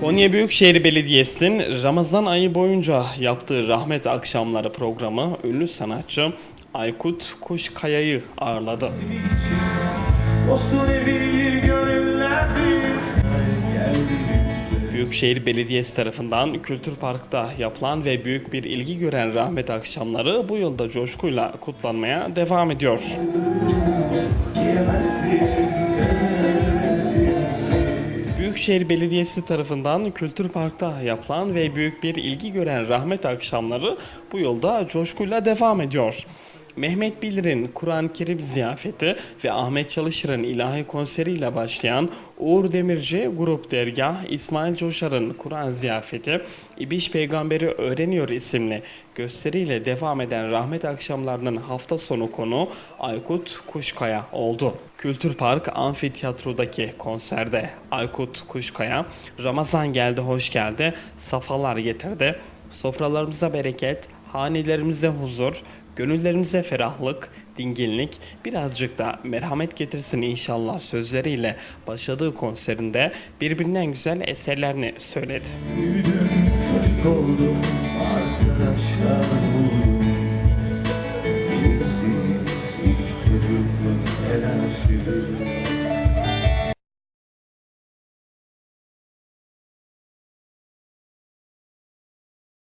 Konya Büyükşehir Belediyesi'nin Ramazan ayı boyunca yaptığı rahmet akşamları programı ünlü sanatçı Aykut Kuşkaya'yı ağırladı. Dostun Büyükşehir Belediyesi tarafından Kültür Park'ta yapılan ve büyük bir ilgi gören rahmet akşamları bu yılda coşkuyla kutlanmaya devam ediyor. diyemezsin Büyükşehir Belediyesi tarafından Kültür Park'ta yapılan ve büyük bir ilgi gören rahmet akşamları bu yılda coşkuyla devam ediyor. Mehmet Bilir'in Kur'an-ı Kerim ziyafeti ve Ahmet Çalışır'ın ilahi konseriyle başlayan Uğur Demirci Grup Dergah, İsmail Coşar'ın Kur'an ziyafeti, İbiş Peygamberi Öğreniyor isimli gösteriyle devam eden rahmet akşamlarının hafta sonu konu Aykut Kuşkaya oldu. Kültür Park Amfiteyatro'daki konserde Aykut Kuşkaya, Ramazan geldi hoş geldi, safalar getirdi, sofralarımıza bereket, hanelerimize huzur, gönüllerimize ferahlık, dinginlik, birazcık da merhamet getirsin inşallah sözleriyle başladığı konserinde birbirinden güzel eserlerini söyledi. Çocuk oldum Arkadaşlar buldum Birisiz ilk çocukluk telaşı